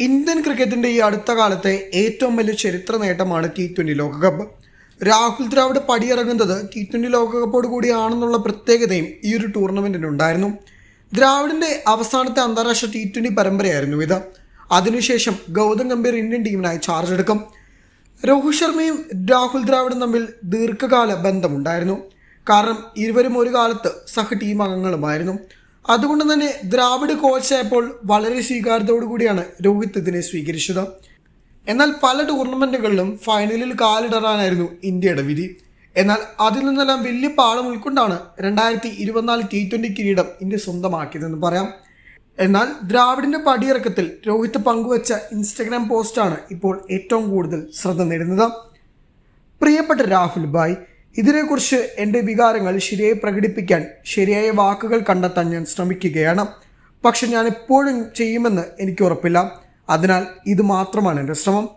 Indian ക്രിക്കറ്റിന്റെ ഈ അടുത്ത കാലത്തെ ഏറ്റവും വലിയ ചരിത്ര നേട്ടമാണ് ടി ട്വന്റി ലോകകപ്പ് രാഹുൽ ദ്രാവിഡ് പടിയിറങ്ങുന്നത് ടി ട്വന്റി ലോകകപ്പോട് കൂടിയാണെന്നുള്ള പ്രത്യേകതയും ഈ ഒരു ടൂർണമെന്റിനുണ്ടായിരുന്നു ദ്രാവിഡിന്റെ അവസാനത്തെ അന്താരാഷ്ട്ര ടി ട്വന്റി പരമ്പരയായിരുന്നു ഇത്. അതിനുശേഷം ഗൗതം ഗംഭീർ ഇന്ത്യൻ ടീമിനായി ചാർജ് എടുക്കും. രോഹിത് ശർമ്മയും രാഹുൽ ദ്രാവിഡും തമ്മിൽ ദീർഘകാല ബന്ധമുണ്ടായിരുന്നു. കാരണം ഇരുവരും ഒരു കാലത്ത് സഹ ടീം അംഗങ്ങളുമായിരുന്നു അതുകൊണ്ട് തന്നെ ദ്രാവിഡ് കോച്ചായപ്പോൾ വളരെ സ്വീകാര്യതയോടു കൂടിയാണ് രോഹിത് ഇതിനെ സ്വീകരിച്ചത്. എന്നാൽ പല ടൂർണമെന്റുകളിലും ഫൈനലിൽ കാലിടറാനായിരുന്നു ഇന്ത്യയുടെ വിധി. എന്നാൽ അതിൽ നിന്നെല്ലാം വലിയ പാഠം ഉൾക്കൊണ്ടാണ് രണ്ടായിരത്തി ഇരുപത്തിനാല് ടി ട്വന്റി കിരീടം ഇന്ത്യ സ്വന്തമാക്കിയതെന്ന് പറയാം. എന്നാൽ ദ്രാവിഡിന്റെ പടിയിറക്കത്തിൽ രോഹിത് പങ്കുവച്ച ഇൻസ്റ്റഗ്രാം പോസ്റ്റാണ് ഇപ്പോൾ ഏറ്റവും കൂടുതൽ ശ്രദ്ധ നേടുന്നത്. പ്രിയപ്പെട്ട രാഹുൽ ഭായ് ഇതിനെക്കുറിച്ച് എന്റെ വികാരങ്ങൾ ശരിയായി പ്രകടിപ്പിക്കാൻ ശരിയായ വാക്കുകൾ കണ്ടെത്താൻ ഞാൻ ശ്രമിക്കുകയാണ്. പക്ഷെ ഞാൻ എപ്പോഴും ചെയ്യുമെന്ന് എനിക്ക് ഉറപ്പില്ല. അതിനാൽ ഇത് മാത്രമാണ് എന്റെ ശ്രമം.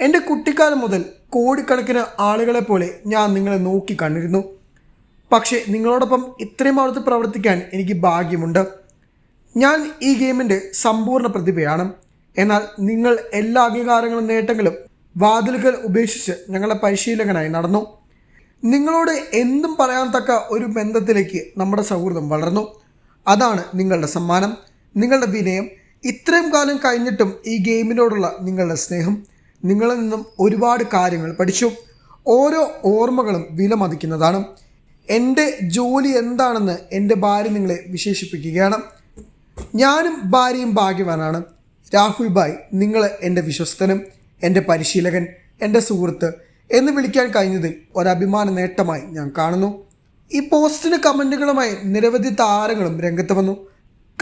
എന്റെ കുട്ടിക്കാലം മുതൽ കോടിക്കണക്കിന് ആളുകളെ പോലെ ഞാൻ നിങ്ങളെ നോക്കി കണ്ടിരുന്നു. പക്ഷേ നിങ്ങളോടൊപ്പം ഇത്രയും അടുത്ത് പ്രവർത്തിക്കാൻ എനിക്ക് ഭാഗ്യമുണ്ട്. ഞാൻ ഈ ഗെയിമിന്റെ സമ്പൂർണ പ്രതിഭയാണ്. എന്നാൽ നിങ്ങൾ എല്ലാ അംഗീകാരങ്ങളും നേട്ടങ്ങളും വാതിലുകൾ ഉപേക്ഷിച്ച് ഞങ്ങളുടെ പരിശീലകനായി നടന്നു. നിങ്ങളോട് എന്തും പറയാൻ തക്ക ഒരു ബന്ധത്തിലേക്ക് നമ്മുടെ സൗഹൃദം വളർന്നു. അതാണ് നിങ്ങളുടെ സമ്മാനം നിങ്ങളുടെ വിനയം. ഇത്രയും കാലം കഴിഞ്ഞിട്ടും ഈ ഗെയിമിനോടുള്ള നിങ്ങളുടെ സ്നേഹം നിങ്ങളിൽ നിന്നും ഒരുപാട് കാര്യങ്ങൾ പഠിച്ചു. ഓരോ ഓർമ്മകളും വിലമതിക്കുന്നതാണ്. എന്റെ ജോലി എന്താണെന്ന് എന്റെ ഭാര്യ നിങ്ങളെ വിശേഷിപ്പിക്കുകയാണ്. ഞാനും ഭാര്യയും ഭാഗ്യവാനാണ്. രാഹുൽ ഭായ് നിങ്ങൾ എന്റെ വിശ്വസ്തനും എന്റെ പരിശീലകൻ എന്റെ സുഹൃത്ത് എന്ന് വിളിക്കാൻ കഴിഞ്ഞതിൽ ഒരഭിമാന നേട്ടമായി ഞാൻ കാണുന്നു. ഈ പോസ്റ്റിന് കമന്റുകളുമായി നിരവധി താരങ്ങളും രംഗത്ത് വന്നു.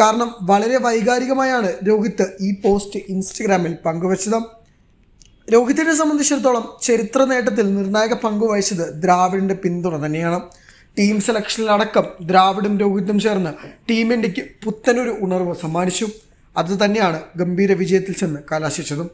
കാരണം വളരെ വൈകാരികമായാണ് രോഹിത് ഈ പോസ്റ്റ് ഇൻസ്റ്റഗ്രാമിൽ പങ്കുവച്ചത്. രോഹിത്തിനെ സംബന്ധിച്ചിടത്തോളം ചരിത്ര നേട്ടത്തിൽ നിർണായക പങ്ക് വഹിച്ചത് ദ്രാവിഡിന്റെ പിന്തുണ തന്നെയാണ്. ടീം സെലക്ഷനിലടക്കം ദ്രാവിഡും രോഹിത്തും ചേർന്ന് ടീം ഇന്ത്യയ്ക്ക് പുത്തനൊരു ഉണർവ് സമ്മാനിച്ചു. അത് തന്നെയാണ് ഗംഭീര വിജയത്തിൽ ചെന്ന് കലാശിച്ചതും.